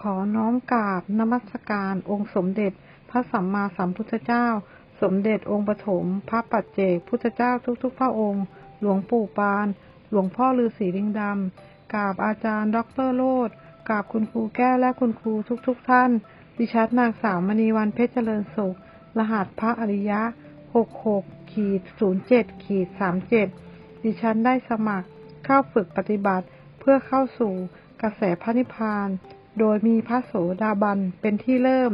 ขอน้อมกราบนมัสการองค์สมเด็จ พระสัมมาสัมพุทธเจ้า สมเด็จองค์ปฐมพระปัจเจกพุทธเจ้าทุกๆ พระองค์ หลวงปู่ปาน หลวงพ่อฤาษีลิงดำกราบอาจารย์ ดรโลดกราบคุณครูแก้วและคุณครูทุกๆ ท่าน ดิฉันนางสาวมณีวันเพชรเจริญสุข รหัสพระอริยะ 66ขีด07ขีด37 ดิฉันได้สมัครเข้าฝึกปฏิบัติเพื่อเข้าสู่กระแสพระนิพพาน โดยมีพระโสดาบันเป็นที่เริ่ม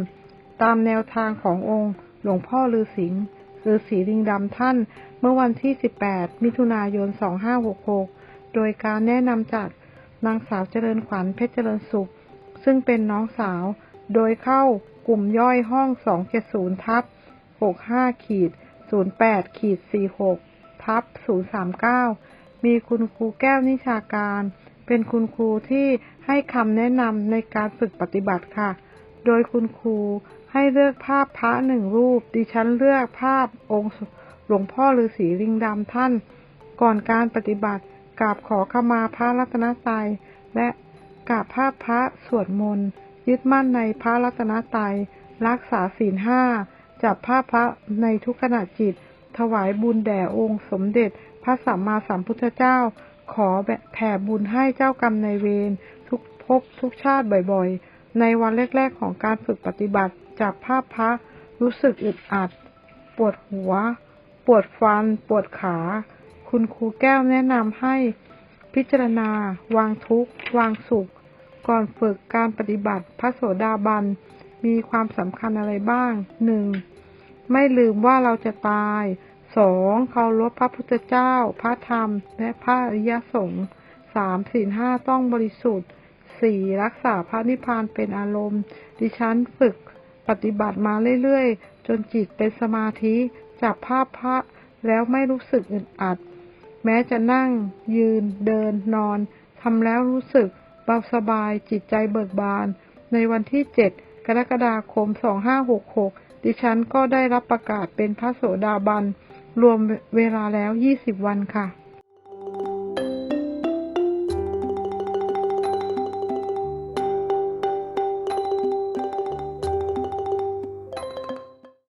ตามแนวทางขององค์ หลวงพ่อฤาษีฤาษีลิงดำท่าน เมื่อวันที่ 18 มิถุนายน 2566 โดยการแนะนำจากนางสาวเจริญขวัญเพชรเจริญสุข ซึ่งเป็นน้องสาว โดยเข้ากลุ่มย่อยห้อง 270 ทับ 65 ขีด 08 ขีด 46 ทับ 039 มีคุณครูแก้วนิชาการ เป็นคุณครูที่ให้คำแนะนำในการฝึกปฏิบัติค่ะ โดยคุณครูให้เลือกภาพพระหนึ่งรูป ดิฉันเลือกภาพองค์หลวงพ่อฤาษีลิงดำท่าน ก่อนการปฏิบัติกราบขอขมาพระรัตนตรัยและกราบภาพพระสวดมนต์ยึดมั่นในพระรัตนตรัยรักษาศีลห้าจับภาพพระในทุกขณะจิต ถวายบุญแด่องค์สมเด็จ พระสัมมาสัมพุทธเจ้า ขอแผ่บุญให้เจ้ากรรมในเวรทุกภพทุกชาติบ่อยๆ ในวันแรกๆของการฝึกปฏิบัติจากภาพพระรู้สึกอึดอัด ปวดหัว ปวดฟัน ปวดขา คุณครูแก้วแนะนำให้ พิจารณา วางทุกข์ วางสุข ก่อนฝึกการปฏิบัติพระโสดาบัน มีความสำคัญอะไรบ้างหนึ่งไม่ลืมว่าเราจะตาย สองเคารพพระพุทธเจ้า พระธรรม และพระอริยสงฆ์สามศีลห้าต้องบริสุทธิ์สี่รักษาพระนิพพานเป็นอารมณ์ ดิฉันฝึกปฏิบัติมาเรื่อยๆ จนจิตเป็นสมาธิจับภาพพระแล้วไม่รู้สึกอึดอัด แม้จะนั่ง ยืน เดิน นอนทำแล้วรู้สึกเบาสบายจิตใจเบิกบาน ในวันที่7กรกฎาคม2566ดิฉันก็ได้รับประกาศเป็นพระโสดาบัน รวมเวลาแล้ว 20 วันค่ะ